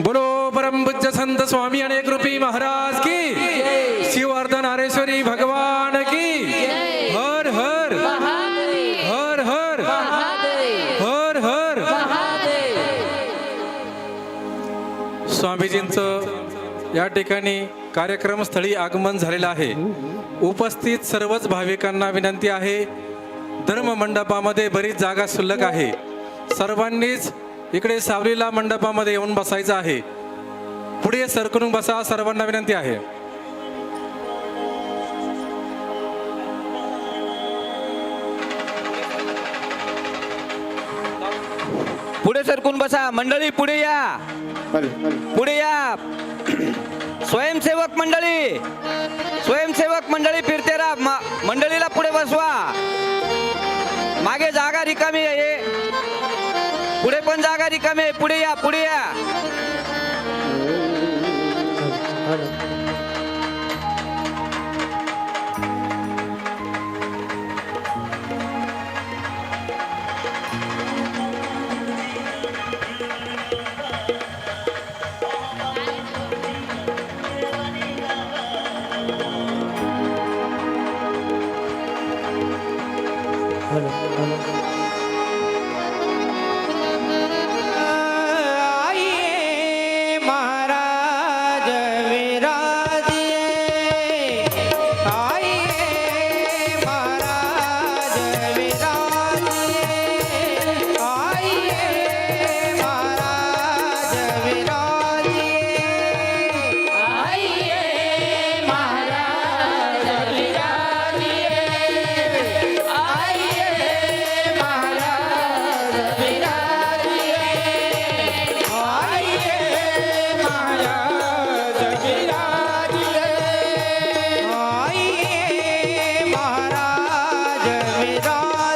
बोलो परम पूज्य संत स्वामी आणि कृपी महाराज की। शिववर्धन नारेश्वरी भगवान की। हर हर। हर हर। हर हर। स्वामीजींचं या ठिकाणी कार्यक्रमस्थळी आगमन झालेलं आहे. उपस्थित सर्वच भाविकांना विनंती आहे. धर्म मंडपामध्ये बरीच जागा शिल्लक आहे. सर्वांनीच इकडे सावलीला मंडपामध्ये येऊन बसायचं आहे. पुढे सरकून बसा सर्वांना विनंती आहे. पुढे सरकून बसा मंडळी पुढे या. पुढे या. स्वयंसेवक मंडळी स्वयंसेवक मंडळी फिरते राहा. म- मंडळीला पुढे बसवा. मागे जागा रिकामी आहे. पुढे पण जागा रिकामी आहे. पुढे या पुढे या.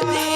me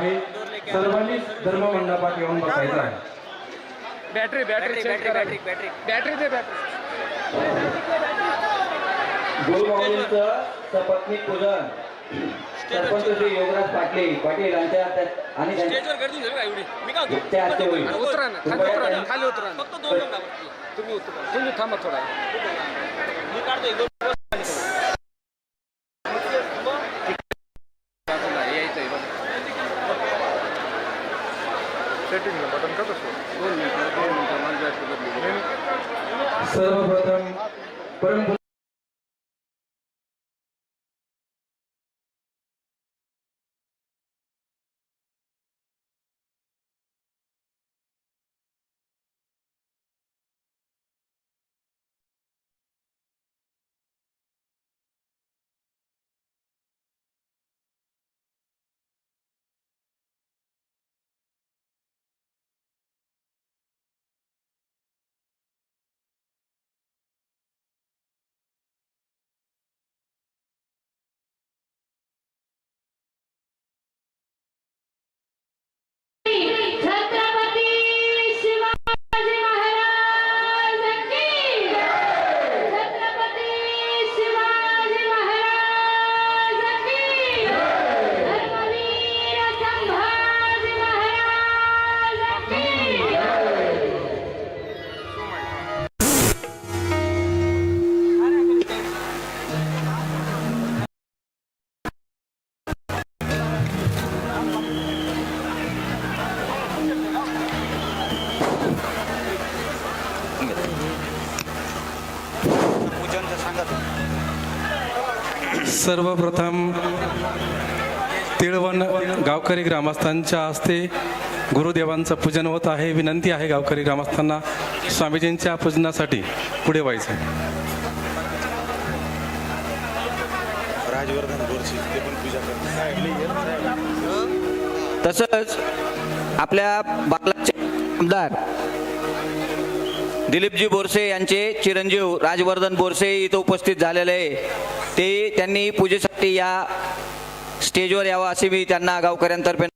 आहे. सर्वांनी धर्म मंडपात येऊन बसायचं आहे. बॅटरी बॅटरी बॅटरी दे बॅटरी. गुरुमाऊलींचं सपत्नीक पूजन. सरपंच श्री योगराज पाटील पाटील यांच्या आणि त्यांच्या त्या हस्ते होईल उतरा ना खाली उतरा ना खाली उतरा ना. तुम्ही उतरा. तुम्ही थांबा थोडा. सेटिंग बटन कसं दोन मिनिटं दोन मिनिटं माझ्या सर्वप्रथम परम सर्वप्रथम तिळवण गावकरी ग्रामस्थांच्या हस्ते गुरुदेवांचं पूजन होत आहे. विनंती आहे गावकरी ग्रामस्थांना स्वामीजींच्या पूजनासाठी पुढे व्हायचं. राजवर्धन गोरशी ते पण पूजा करतात. तसंच आपल्या बालाचे आमदार दिलीपजी बोरसे यांचे चिरंजीव राजवर्धन बोरसे इथं उपस्थित झालेले आहे. ते त्यांनी पूजेसाठी या स्टेजवर यावं असे मी त्यांना गावकऱ्यांतर्फे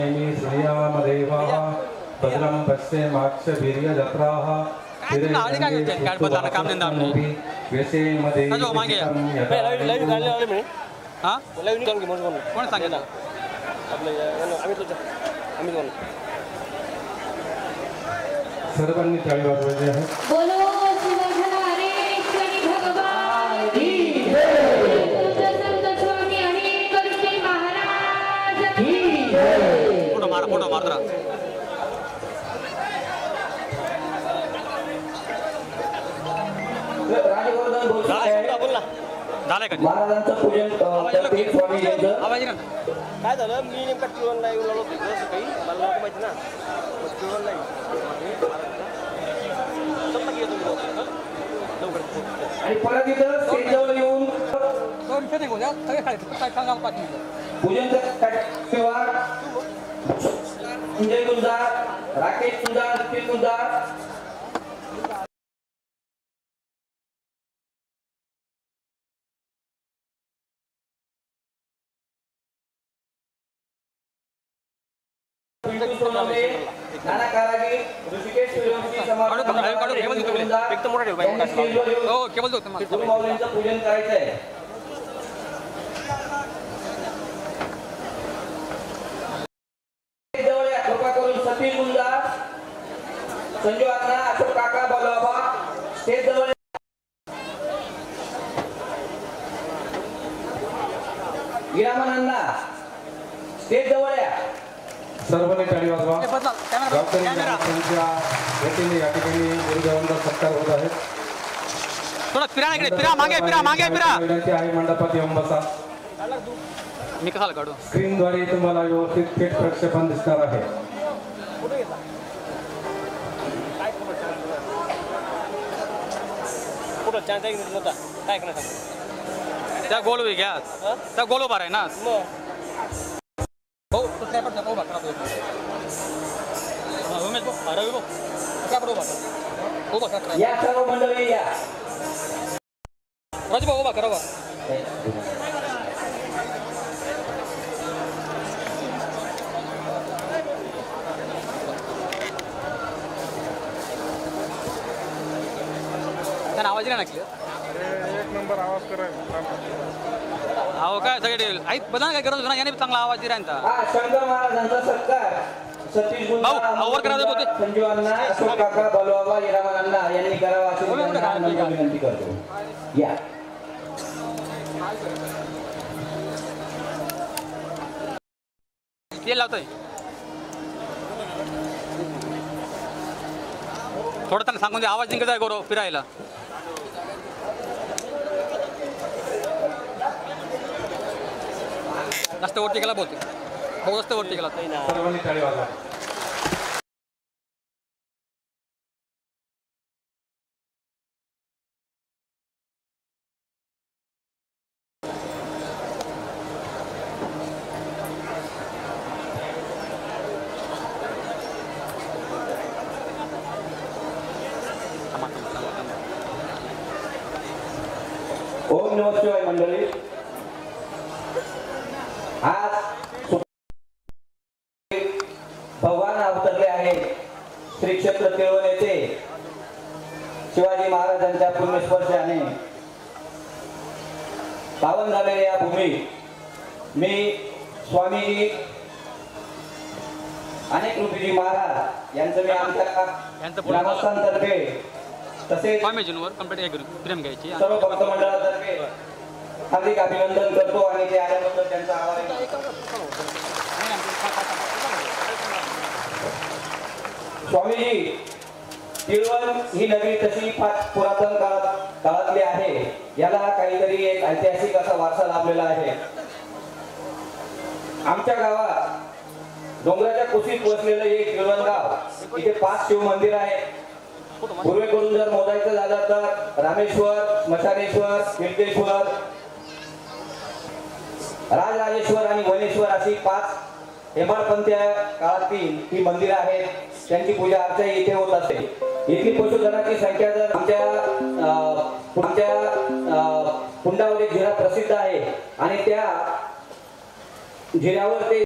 श्रियामदेवाः भद्रं पश्येमाक्षवीर्यजत्राः कोण सांगितलं सर्वांनी टाळी वाजवायची आहे बोलो मार जरा. राजवर्धन बोरसे झालंय का? आवाज काय झालं? मी नेमका येऊन आलो होतो इकडं सकाळी मला नव्हतं माहिती ना. टिवनला लवकर. आणि परत इथं स्टेजवर येऊन दोन खेळ निघून द्या. सगळे खाली. काय सांगा पाच मिनिटं? पूजन सेवा संजय गुंजार राकेश गुंजार नितीन गुंजार अण्णा स्टेज जवळ या. सर्वांनी टाळी वाजवा. वतीने या ठिकाणी गुरुदेवांचा सत्कार होत आहे थोडं फिरा इकडे फिरा मागे फिरा मागे फिरा. विनंती आहे मंडपात येऊन बसा. मी कशाला काढू? स्क्रीनद्वारे तुम्हाला व्यवस्थित थेट प्रक्षेपण दिसणार आहे. कुठं? चान्स आहे काय करणार त्या गोल उभी घ्या त्या गोल उभा आहे ना? मग भाऊ तू काय पडतं भाऊ भाकरा उमेश भाऊ रवी भाऊ काय पडतो भाकरा हो भाकरा या सर्व मंडळी या राजू भाऊ भाकरा बा त्यांना आवाज नाही ना clear? एक नंबर आवाज करायचा अहो काय सगळे ऐक बघा काय करत याने चांगला आवाज दिला हा शंकर महाराजांचा सत्कार. सतीश भाऊ, गुंडा, आवर करा अमोल होते. गुंडा, संजीव अण्णा अशोक काका बलबाबा हिरामन अण्णा यांनी करावा अशी बोला, बोला, त्यांना काय, काय. विनंती करतो. या. तेल लावतोय. थोडं त्यांना सांगून दे आवाज निघत आहे गौरव फिरायला. जास्त वरती गेला बहुतेक. भाऊ जास्त वरती गेला सर्वांनी टाळी वाजवा ओम नमः शिवाय मंडळी आज सु- भगवान अवतरले आहे श्री क्षेत्र तिळवण येथे शिवाजी महाराजांच्या पुण्यस्पर्शाने पावन झालेल्या या भूमीत मी स्वामीजी अनेक रूपीजी महाराज यांचं मी आमच्या ग्रामस्थांतर्फे तसेच सर्व भक्त मंडळातर्फे हार्दिक अभिनंदन करतो आणि ते आल्याबद्दल त्यांचा आभार स्वामीजी तिळवण ही नगरी तशी फार पुरातन काळात काळातली आहे याला काहीतरी एक ऐतिहासिक असा वारसा लाभलेला आहे. आमच्या गावात डोंगराच्या कुशीत वसलेलं एक तिळवण गाव इथे पाच शिव मंदिर आहे. पूर्वेकडून जर मोजायचं झालं तर रामेश्वर स्मशानेश्वर कीर्तेश्वर राजराजेश्वर आणि वनेश्वर अशी पाच हेमाडपंथ्या काळातील ही मंदिरं आहेत. त्यांची पूजा अर्चा इथे होत असते. इथली पशुधनाची संख्या जर आमच्या अं, आमच्या अं, जिरा प्रसिद्ध आहे आणि त्या जिऱ्यावर ते